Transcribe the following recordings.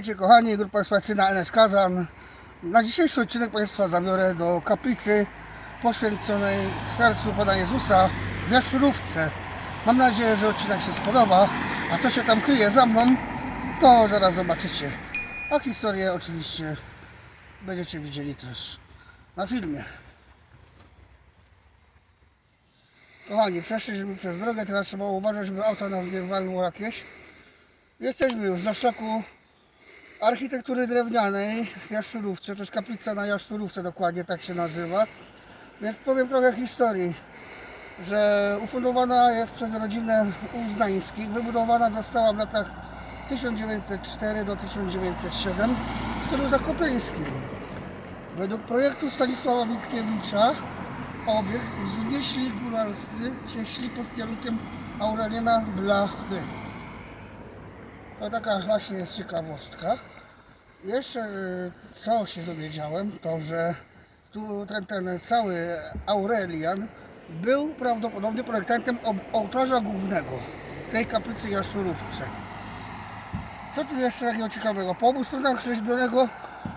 Witajcie kochani, grupa ekspresyjna NS Kazan. Na dzisiejszy odcinek Państwa zabiorę do kaplicy poświęconej sercu Pana Jezusa w Jaszczurówce. Mam nadzieję, że odcinek się spodoba, a co się tam kryje za mną, to zaraz zobaczycie. A historię oczywiście będziecie widzieli też na filmie. Kochani, przeszliśmy przez drogę, teraz trzeba uważać, żeby auto nas nie walło jakieś. Jesteśmy już na szlaku architektury drewnianej w Jaszczurówce. To jest kaplica na Jaszczurówce, dokładnie tak się nazywa. Więc powiem trochę historii, że ufundowana jest przez rodzinę Uznańskich. Wybudowana została w latach 1904 do 1907 w stylu zakopiańskim. Według projektu Stanisława Witkiewicza obiekt wznieśli góralscy cieśli pod kierunkiem Aureliana Blachy. To taka właśnie jest ciekawostka. Jeszcze y, co się dowiedziałem, to że tu ten, ten cały Aurelian był prawdopodobnie projektantem ołtarza głównego w tej kaplicy Jaszczurówce. Co tu jeszcze takiego ciekawego? Po obu stronach rzeźbionego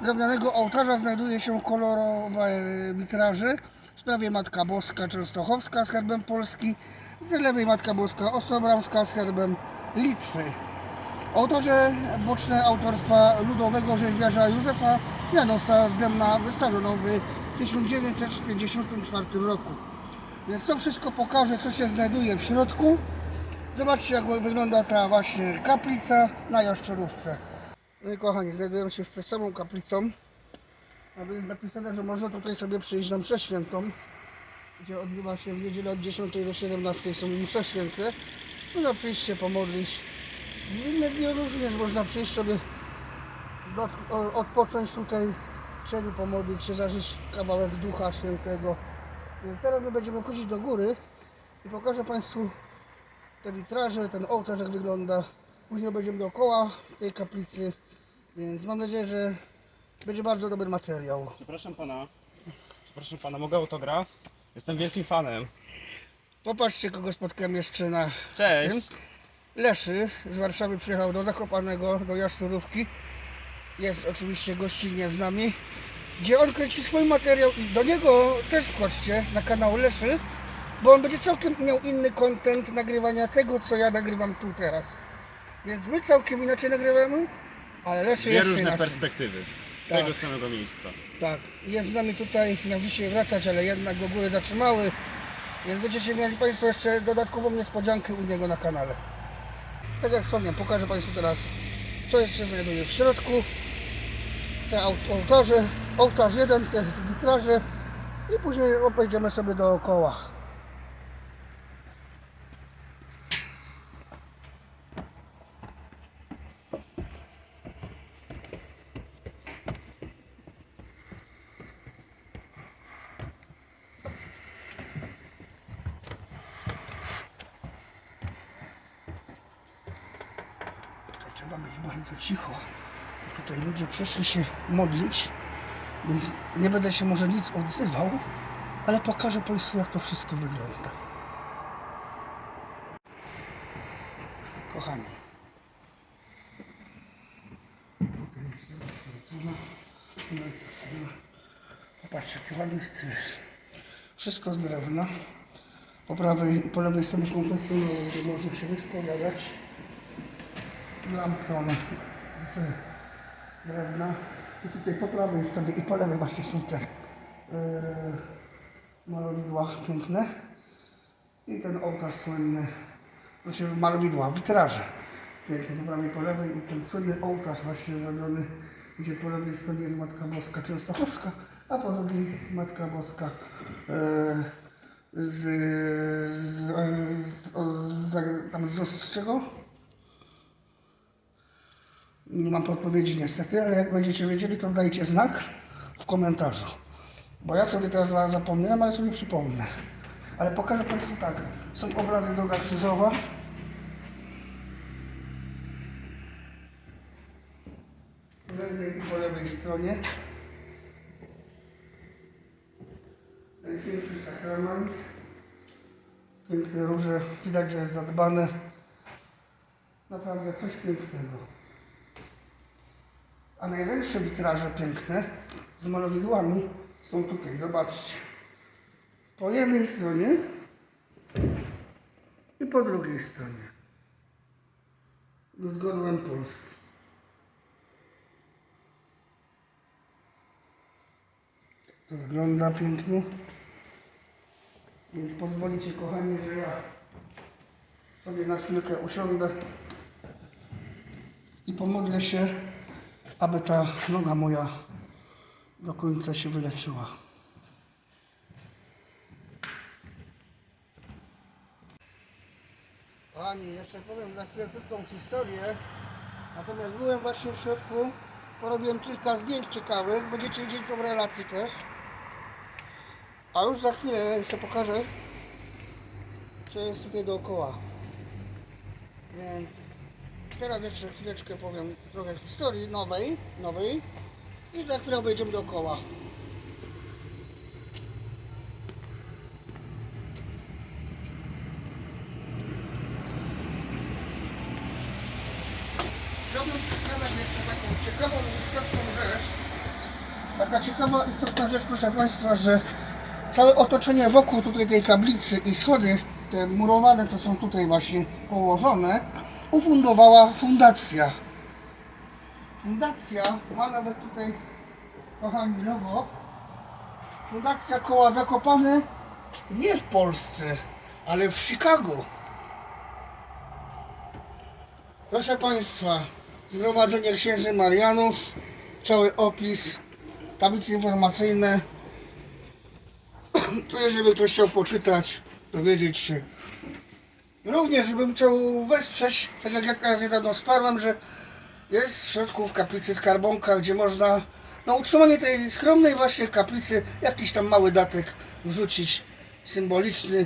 drewnianego ołtarza znajduje się kolorowe y, witraże w prawej Matka Boska Częstochowska z herbem Polski, z lewej Matka Boska Ostrobramska z herbem Litwy. Autorze boczne autorstwa ludowego rzeźbiarza Józefa Janosa z Zemna wystawiono w 1954 roku. Więc to wszystko pokaże, co się znajduje w środku. Zobaczcie, jak wygląda ta właśnie kaplica na Jaszczurówce. No i kochani, znajdujemy się już przed samą kaplicą. A więc napisane, że można tutaj sobie przyjść na mszę świętą, gdzie odbywa się w niedzielę od 10 do 17 są msze święte. Można przyjść się pomodlić. W inne dni również można przyjść sobie do, odpocząć tutaj w cieniu, pomodlić się, zażyć kawałek Ducha Świętego. Więc teraz my będziemy wchodzić do góry i pokażę Państwu te witraże, ten ołtarz jak wygląda. Później będziemy dookoła tej kaplicy, więc mam nadzieję, że będzie bardzo dobry materiał. Przepraszam pana. Przepraszam pana, mogę autograf? Jestem wielkim fanem. Popatrzcie, kogo spotkałem jeszcze na Cześć. Leszy z Warszawy przyjechał do Zakopanego, do Jaszczurówki. Jest oczywiście gościnnie z nami, gdzie on kręci swój materiał i do niego też wchodźcie na kanał Leszy, bo on będzie całkiem miał inny content nagrywania tego, co ja nagrywam tu teraz. Więc my całkiem inaczej nagrywamy, ale Leszy Dwie jeszcze różne inaczej. perspektywy. Z Tak. tego samego miejsca. Tak, jest z nami tutaj, miał dzisiaj wracać, ale jednak go góry zatrzymały, więc będziecie mieli Państwo jeszcze dodatkową niespodziankę u niego na kanale. Tak jak wspomniałem, pokażę Państwu teraz, co jeszcze znajduje w środku. Te ołtarze, ołtarz jeden, te witraże i później obejdziemy sobie dookoła. Tutaj trzeba być bardzo cicho. Tutaj ludzie przyszli się modlić, więc nie będę się może nic odzywał, ale pokażę Państwu, jak to wszystko wygląda. Kochani. Popatrzcie, jaki ładny styl. Wszystko z drewna. Po prawej i po lewej stronie gdzie można się wyspowiadać lampą drewna i tutaj po prawej stronie i po lewej właśnie są te yy, malowidła piękne. I ten ołtarz słynny znaczy malowidła, witraże piękne po prawej po lewej. I ten słynny ołtarz właśnie zrobiony gdzie po lewej stronie jest Matka Boska Częstochowska a po drugiej Matka Boska yy, z, z, z, z, tam z, z czego? Nie mam podpowiedzi niestety, ale jak będziecie wiedzieli, to dajcie znak w komentarzu. Bo ja sobie teraz zapomniałem, ale sobie przypomnę. Ale pokażę Państwu tak. Są obrazy Droga Krzyżowa. Po lewej i po lewej stronie. Największy sakrament. Piękne róże. Widać, że jest zadbane. Naprawdę coś pięknego. A największe witraże piękne z malowidłami są tutaj, zobaczcie. Po jednej stronie i po drugiej stronie. Z godłem Polski. To wygląda pięknie. Więc pozwolicie kochani, że ja sobie na chwilkę usiądę i pomodlę się, aby ta noga moja do końca się wyleczyła. Pani, jeszcze powiem za chwilę krótką historię. Natomiast byłem właśnie w środku, porobiłem kilka zdjęć ciekawych, będziecie widzieć to w relacji też. A już za chwilę jeszcze pokażę, co jest tutaj dookoła. Więc teraz jeszcze chwileczkę powiem trochę historii nowej, nowej i za chwilę obejdziemy dookoła. Chciałbym przekazać jeszcze taką ciekawą, istotną rzecz. Taka ciekawa, istotna rzecz, proszę Państwa, że całe otoczenie wokół tutaj tej kaplicy i schody, te murowane, co są tutaj właśnie położone, ufundowała fundacja. Fundacja ma nawet tutaj, kochani, logo. Fundacja Koła Zakopane nie w Polsce, ale w Chicago. Proszę Państwa, Zgromadzenie Księży Marianów, cały opis, tablice informacyjne. Tu jest, żeby ktoś chciał poczytać, dowiedzieć się. Również, żebym chciał wesprzeć, tak jak ja teraz niedawno sparłem, że jest w środku w kaplicy Skarbonka, gdzie można na utrzymanie tej skromnej właśnie kaplicy jakiś tam mały datek wrzucić, symboliczny,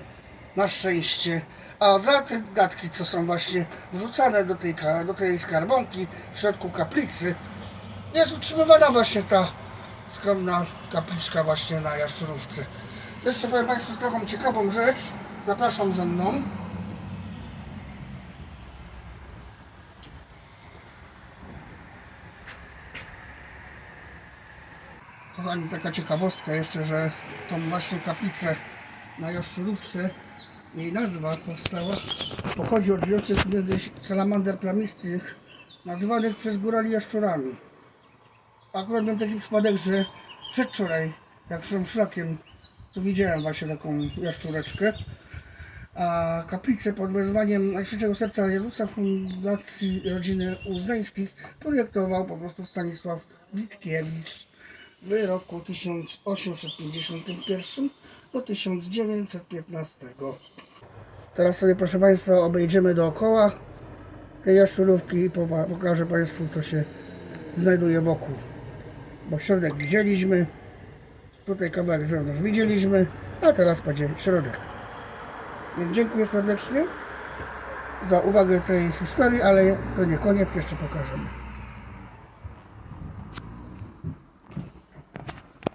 na szczęście. A za te datki, co są właśnie wrzucane do tej, do tej skarbonki w środku kaplicy, jest utrzymywana właśnie ta skromna kapliczka właśnie na Jaszczurówce. Jeszcze powiem Państwu taką ciekawą rzecz. Zapraszam ze mną. Kochani, taka ciekawostka jeszcze, że tą właśnie kaplicę na Jaszczurówce, jej nazwa powstała, pochodzi od żyjących kiedyś salamander plamistych, nazywanych przez górali jaszczurami. Akurat miałem taki przypadek, że przedwczoraj, jak szedłem szlakiem, to widziałem właśnie taką jaszczureczkę. A kaplicę pod wezwaniem Najświętszego Serca Jezusa Fundacji Rodziny Uzdańskich projektował po prostu Stanisław Witkiewicz w roku 1851 do 1915. Teraz sobie, proszę Państwa, obejdziemy dookoła tej jaszczurówki i pokażę Państwu, co się znajduje wokół. Bo środek widzieliśmy, tutaj kawałek zewnątrz widzieliśmy, a teraz będzie środek. Więc dziękuję serdecznie za uwagę tej historii, ale to nie koniec, jeszcze pokażemy.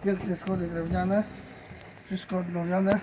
Piękne schody drewniane, wszystko odnowione.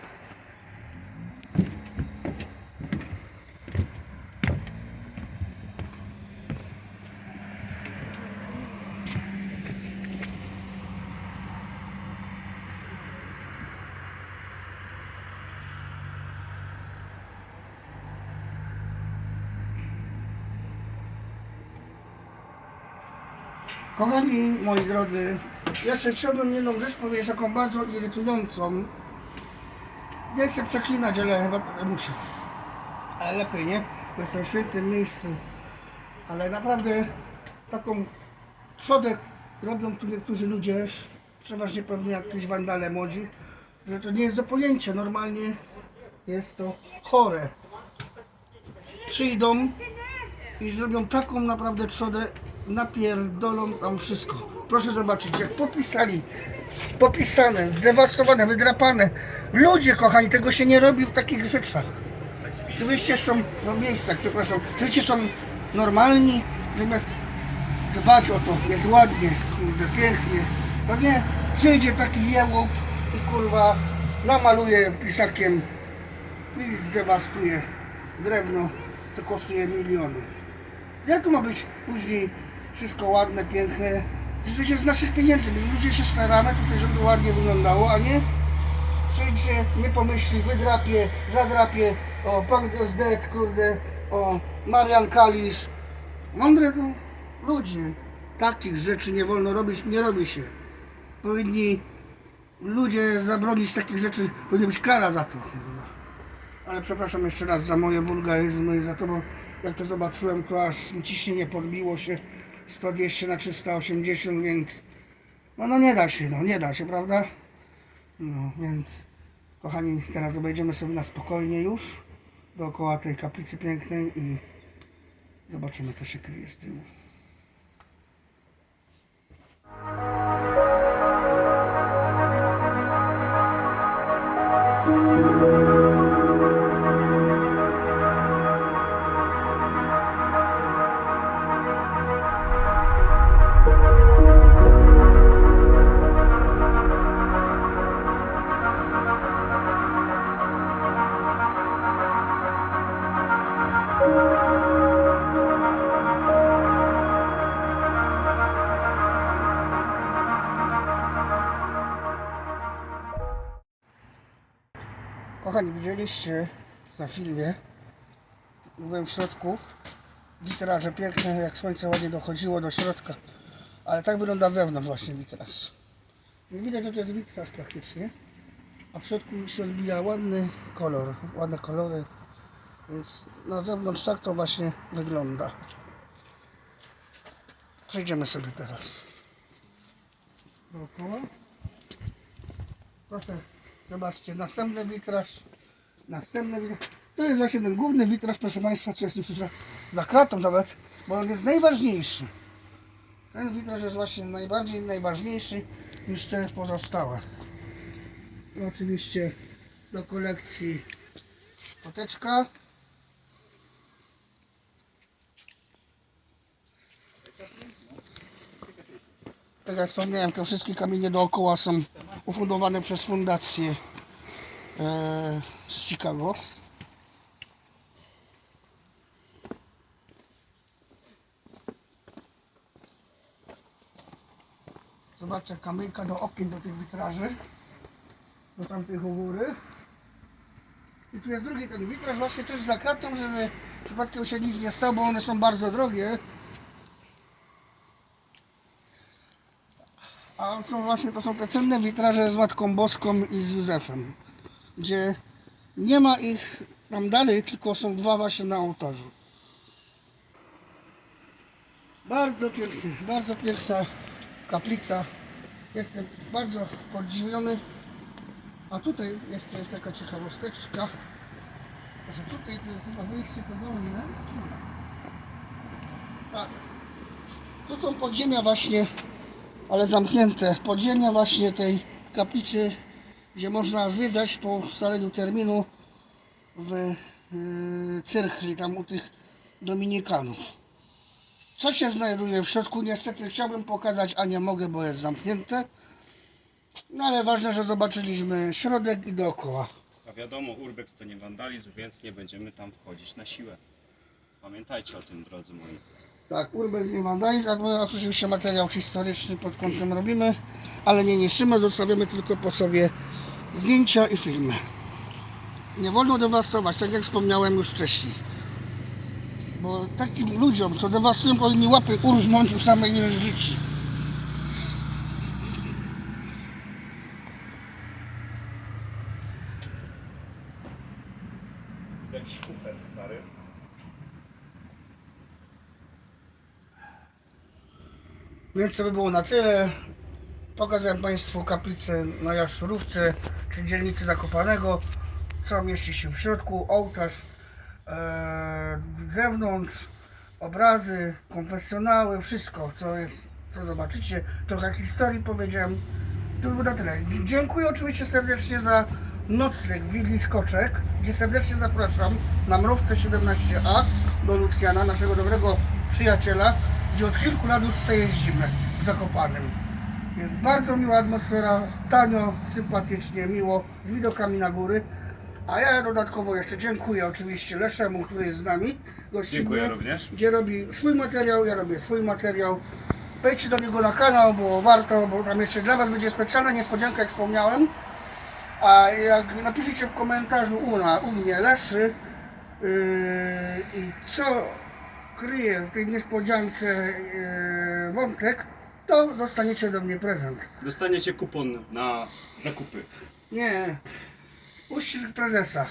Kochani moi drodzy, jeszcze chciałbym jedną rzecz powiedzieć, taką bardzo irytującą. Nie chcę przeklinać, ale chyba muszę. Ale lepiej, nie? Bo jestem w świętym miejscu. Ale naprawdę taką trzodę robią tu niektórzy ludzie, przeważnie pewnie jakieś wandale młodzi, że to nie jest do pojęcia. Normalnie jest to chore. Przyjdą i zrobią taką naprawdę trzodę, napierdolą tam wszystko. Proszę zobaczyć, jak popisali, popisane, zdewastowane, wydrapane. Ludzie, kochani, tego się nie robi w takich rzeczach. Oczywiście są, no miejscach, przepraszam, oczywiście są normalni, zamiast dbać o to, jest ładnie, kurde, pięknie. No nie, przyjdzie taki jełop i kurwa namaluje pisakiem i zdewastuje drewno, co kosztuje miliony. Jak ma być później wszystko ładne, piękne, Przyjdzie z naszych pieniędzy. My ludzie się staramy tutaj, żeby ładnie wyglądało, a nie przyjdzie, nie pomyśli, wydrapie, zadrapie, o, pan Gazdet, kurde, o, Marian Kalisz. Mądre to ludzie. Takich rzeczy nie wolno robić, nie robi się. Powinni ludzie zabronić takich rzeczy, powinna być kara za to. Ale przepraszam jeszcze raz za moje wulgaryzmy, za to, bo jak to zobaczyłem, to aż ciśnienie podbiło się 120 na 380, więc no, no nie da się, no nie da się, prawda? No, więc kochani, teraz obejdziemy sobie na spokojnie już dookoła tej kaplicy pięknej i zobaczymy, co się kryje z tyłu. Kochani, widzieliście na filmie, byłem w środku, witraże piękne, jak słońce ładnie dochodziło do środka, ale tak wygląda zewnątrz właśnie witraż. I Widać, że to jest witraż praktycznie, a w środku się odbija ładny kolor, ładne kolory, więc na zewnątrz tak to właśnie wygląda. Przejdziemy sobie teraz dookoła. Proszę, zobaczcie, następny witraż. Następny witraż. To jest właśnie ten główny witraż, proszę Państwa, co jest już za, kratą nawet, bo on jest najważniejszy. Ten witraż jest właśnie najbardziej najważniejszy niż te pozostałe. I oczywiście do kolekcji poteczka. Tak jak wspomniałem, te wszystkie kamienie dookoła są ufundowane przez fundację e, z Chicago. Zobaczcie, kamyjka do okien, do tych witraży, do tamtych u góry. I tu jest drugi ten witraż właśnie też za kratą, żeby przypadkiem się nic nie stało, bo one są bardzo drogie. Są właśnie to są te cenne witraże z Matką Boską i z Józefem, gdzie nie ma ich tam dalej, tylko są dwa właśnie na ołtarzu. Bardzo piękny, bardzo piękna kaplica. Jestem bardzo podziwiony. A tutaj jeszcze jest taka ciekawosteczka, że tutaj to jest chyba wyjście podwodne. Tak. Tu są podziemia właśnie ale zamknięte. Podziemia właśnie tej kaplicy, gdzie można zwiedzać po ustaleniu terminu w yy, Cyrchli, tam u tych Dominikanów. Co się znajduje w środku? Niestety chciałbym pokazać, a nie mogę, bo jest zamknięte. No ale ważne, że zobaczyliśmy środek i dookoła. A wiadomo, urbex to nie wandalizm, więc nie będziemy tam wchodzić na siłę. Pamiętajcie o tym, drodzy moi. Tak, Urbex a my oczywiście materiał historyczny pod kątem robimy, ale nie niszczymy, zostawiamy tylko po sobie zdjęcia i filmy. Nie wolno dewastować, tak jak wspomniałem już wcześniej. Bo takim ludziom, co dewastują, powinni łapy urżnąć u samej jeżdżyci. Jest jakiś kufer stary. Więc to by było na tyle. Pokazałem Państwu kaplicę na Jaszczurówce, czy dzielnicy Zakopanego, co mieści się w środku, ołtarz, e, zewnątrz, obrazy, konfesjonały, wszystko, co jest, co zobaczycie. Trochę historii powiedziałem. To by było na tyle. Dziękuję oczywiście serdecznie za nocleg w Willi Skoczek, gdzie serdecznie zapraszam na Mrówce 17A do Lucjana, naszego dobrego przyjaciela, gdzie od kilku lat już tutaj jeździmy w Zakopanem. Jest bardzo miła atmosfera, tanio, sympatycznie, miło, z widokami na góry. A ja dodatkowo jeszcze dziękuję oczywiście Leszemu, który jest z nami gościnnie, Dziękuję również. gdzie robi swój materiał, ja robię swój materiał. wejdźcie do niego na kanał, bo warto, bo tam jeszcze dla Was będzie specjalna niespodzianka, jak wspomniałem. A jak napiszecie w komentarzu u, na, u mnie Leszy yy, i co kryje w tej niespodziance yy, wątek, to dostaniecie do mnie prezent. Dostaniecie kupon na zakupy. Nie, uścisk prezesa.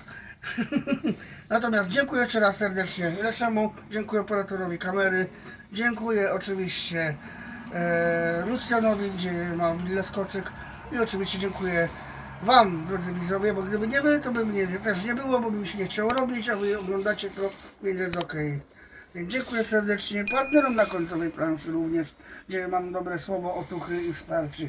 Natomiast dziękuję jeszcze raz serdecznie Leszemu, dziękuję operatorowi kamery, dziękuję oczywiście e, Lucjanowi, gdzie mam willę skoczyk i oczywiście dziękuję Wam, drodzy widzowie, bo gdyby nie Wy, to by mnie też nie było, bo bym się nie chciał robić, a Wy oglądacie to, więc jest ok. Dziękuję serdecznie partnerom na końcowej planszy również, gdzie mam dobre słowo, otuchy i wsparcie.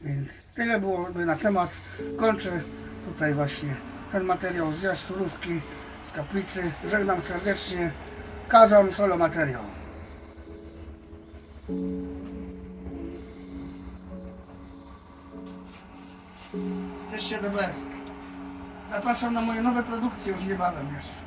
Więc tyle byłoby na temat. Kończę tutaj właśnie ten materiał z jaszczurówki, z kaplicy. Żegnam serdecznie. Kazan solo materiał. Jesteście the best. Zapraszam na moje nowe produkcje już niebawem jeszcze.